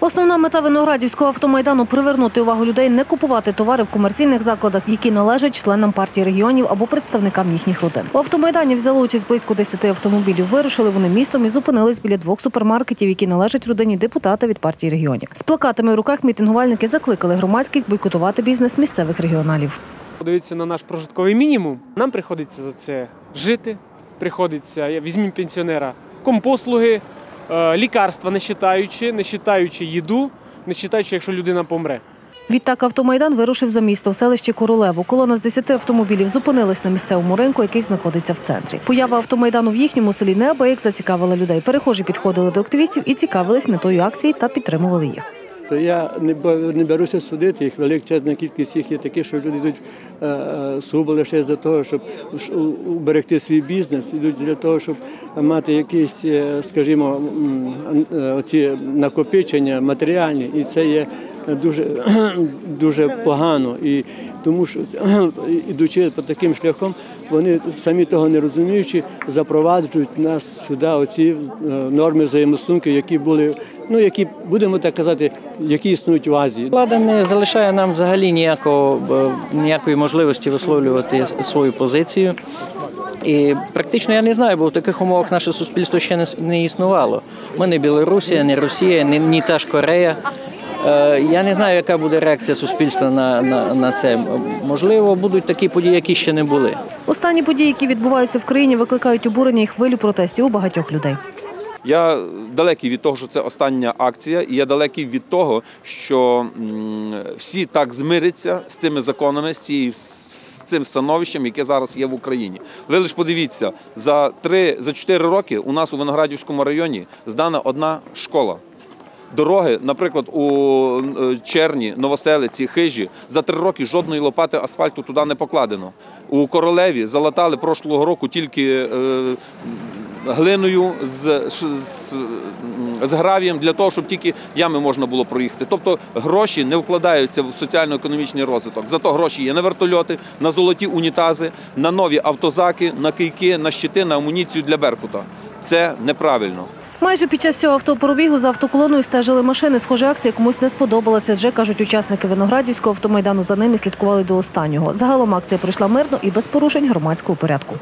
Основна мета виноградівського автомайдану привернути увагу людей не купувати товари в комерційних закладах, які належать членам партії регіонів або представникам їхніх родин. У автомайдані взяло участь близько 10 автомобілів. Вирушили вони містом і зупинились біля двох супермаркетів, які належать родині депутата від партії регіонів. З плакатами в руках мітингувальники закликали громадськість бойкотувати бізнес місцевих регіоналів. Подивіться на наш прожитковий мінімум. Нам приходиться за це жити. Приходиться, візьмімо пенсіонера, компослуги, лікарства, не считаючи, не считаючи їду, не считаючи, якщо людина помре. Відтак автомайдан вирушив за місто в селищі Королеву. Колона з 10 автомобілів зупинилась на місцевому ринку, який знаходиться в центрі. Поява автомайдану в їхньому селі неабияк зацікавила людей. Перехожі підходили до активістів і цікавились метою акції та підтримували їх. То я не беруся судити їх. Величезна кількість їх є такі, що люди йдуть е, е, сугубо лише за того, щоб уберегти свій бізнес, йдуть для того, щоб мати якісь, е, скажімо, оці накопичення матеріальні, і це є дуже, дуже погано. І тому що ідучи по таким шляхом, вони самі того не розуміючи, запроваджують нас сюди оці е, норми взаємостунки, які були, ну які будемо так казати, які існують в Азії. Влада не залишає нам взагалі ніякого, е, ніякої можливості висловлювати свою позицію. І практично я не знаю, бо в таких умовах наше суспільство ще не, існувало. Ми не Білорусія, не Росія, не, ні та ж Корея. Е, Я не знаю, яка буде реакція суспільства на, на, на це. Можливо, будуть такі події, які ще не були. Останні події, які відбуваються в країні, викликають обурення і хвилю протестів у багатьох людей. Я далекий від того, що це остання акція, і я далекий від того, що всі так змиряться з цими законами, з цією. З цим становищем, яке зараз є в Україні, ви лише подивіться за три за чотири роки. У нас у Виноградівському районі здана одна школа. Дороги, наприклад, у е, Черні, Новоселиці, Хижі, за три роки жодної лопати асфальту туди не покладено. У Королеві залатали прошлого року тільки е, глиною з, з, з гравієм для того, щоб тільки ями можна було проїхати. Тобто гроші не вкладаються в соціально-економічний розвиток. Зато гроші є на вертольоти, на золоті унітази, на нові автозаки, на кийки, на щити, на амуніцію для Беркута. Це неправильно. Майже під час цього автопробігу за автоколоною стежили машини. Схоже, акція комусь не сподобалася. Вже кажуть учасники Виноградівського автомайдану за ними слідкували до останнього. Загалом акція пройшла мирно і без порушень громадського порядку.